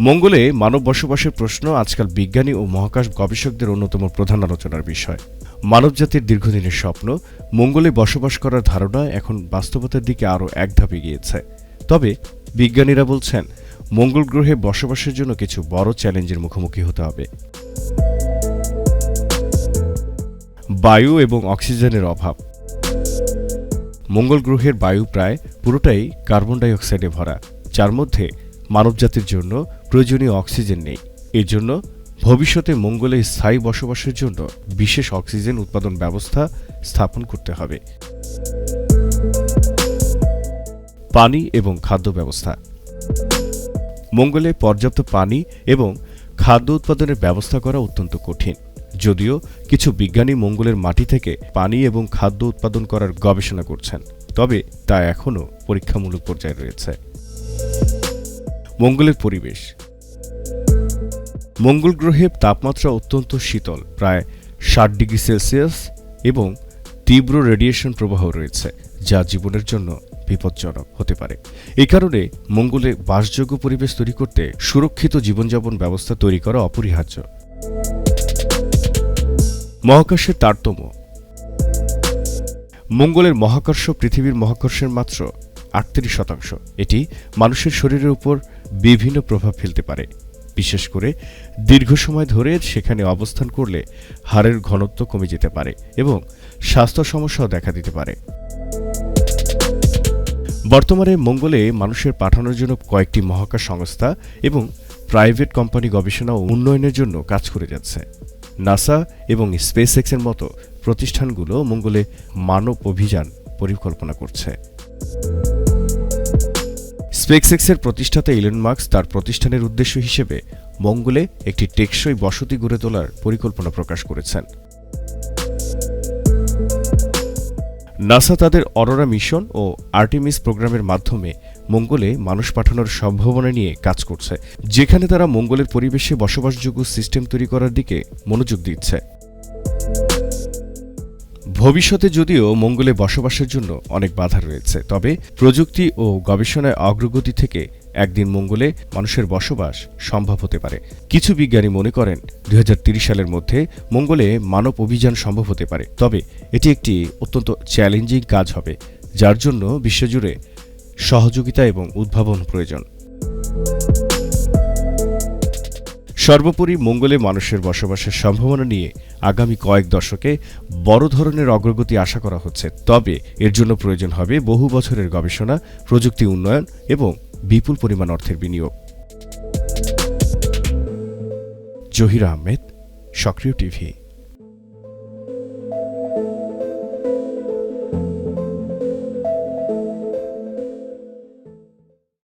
মঙ্গলে মানব বসবাসের প্রশ্ন আজকাল বিজ্ঞানী ও মহাকাশ গবেষকদের অন্যতম প্রধান আলোচনার বিষয়। মানবজাতির দীর্ঘদিনের স্বপ্ন, মঙ্গলে বসবাস করার ধারণা এখন বাস্তবতার দিকে আরও এক ধাপ এগিয়েছে। তবে বিজ্ঞানীরা বলছেন, মঙ্গল গ্রহে বসবাসের জন্য কিছু বড় চ্যালেঞ্জের মুখোমুখি হতে হবে। বায়ু এবং অক্সিজেনের অভাব। মঙ্গল গ্রহের বায়ু প্রায় পুরোটাই কার্বন ডাই অক্সাইডে ভরা, যার মধ্যে মানবজাতির জন্য প্রয়োজনীয় অক্সিজেন নেই। এর জন্য ভবিষ্যতে মঙ্গলে স্থায়ী বসবাসের জন্য বিশেষ অক্সিজেন উৎপাদন ব্যবস্থা স্থাপন করতে হবে। পানি এবং খাদ্য ব্যবস্থা। মঙ্গলে পর্যাপ্ত পানি এবং খাদ্য উৎপাদনের ব্যবস্থা করা অত্যন্ত কঠিন। যদিও কিছু বিজ্ঞানী মঙ্গলের মাটি থেকে পানি এবং খাদ্য উৎপাদন করার গবেষণা করছেন, তবে তা এখনও পরীক্ষামূলক পর্যায়ে রয়েছে। মঙ্গলের পরিবেশ। মঙ্গল গ্রহে তাপমাত্রা অত্যন্ত শীতল, প্রায় ষাট ডিগ্রি সেলসিয়াস এবং তীব্র রেডিয়েশন প্রবাহ রয়েছে, যা জীবনের জন্য বিপজ্জনক হতে পারে। এ কারণে মঙ্গলে বাসযোগ্য পরিবেশ তৈরি করতে সুরক্ষিত জীবনযাপন ব্যবস্থা তৈরি করা অপরিহার্য। মহাকাশের তারতম্য। মঙ্গলের মহাকর্ষ পৃথিবীর মহাকর্ষের মাত্র আটত্রিশ শতাংশ। এটি মানুষের শরীরের উপর বিভিন্ন প্রভাব ফেলতে পারে। বিশেষ করে দীর্ঘ সময় ধরে সেখানে অবস্থান করলে হাড়ের ঘনত্ব কমে যেতে পারে এবং স্বাস্থ্য সমস্যাও দেখা দিতে পারে। বর্তমানে মঙ্গলে মানুষের পাঠানোর জন্য কয়েকটি মহাকাশ সংস্থা এবং প্রাইভেট কোম্পানি গবেষণা ও উন্নয়নের জন্য কাজ করে যাচ্ছে। নাসা এবং স্পেস এক্সের মতো প্রতিষ্ঠানগুলো মঙ্গলে মানব অভিযান পরিকল্পনা করছে। স্পেক্সএক্সের প্রতিষ্ঠাতা ইলন মার্কস তার প্রতিষ্ঠানের উদ্দেশ্য হিসেবে মঙ্গলে একটি টেকসই বসতি গড়ে তোলার পরিকল্পনা প্রকাশ করেছেন। নাসা তাদের অরোরা মিশন ও আর্টিমিস প্রোগ্রামের মাধ্যমে মঙ্গলে মানুষ পাঠানোর সম্ভাবনা নিয়ে কাজ করছে, যেখানে তারা মঙ্গলের পরিবেশে বসবাসযোগ্য সিস্টেম তৈরি করার দিকে মনোযোগ দিচ্ছে। ভবিষ্যতে যদিও মঙ্গলে বসবাসের জন্য অনেক বাধা রয়েছে, তবে প্রযুক্তি ও গবেষণায় অগ্রগতি থেকে একদিন মঙ্গলে মানুষের বসবাস সম্ভব হতে পারে। কিছু বিজ্ঞানী মনে করেন দুই সালের মধ্যে মঙ্গলে মানব অভিযান সম্ভব হতে পারে, তবে এটি একটি অত্যন্ত চ্যালেঞ্জিং কাজ হবে, যার জন্য বিশ্বজুড়ে সহযোগিতা এবং উদ্ভাবন প্রয়োজন। সর্বোপরি মঙ্গলে মানুষের বসবাসের সম্ভাবনা নিয়ে আগামী কয়েক দশকে বড় ধরনের অগ্রগতি আশা করা হচ্ছে। তবে এর জন্য প্রয়োজন হবে বহু বছরের গবেষণা, প্রযুক্তি উন্নয়ন এবং বিপুল পরিমাণ অর্থের বিনিয়োগ। জহির আহমেদ, সক্রিয় টিভি।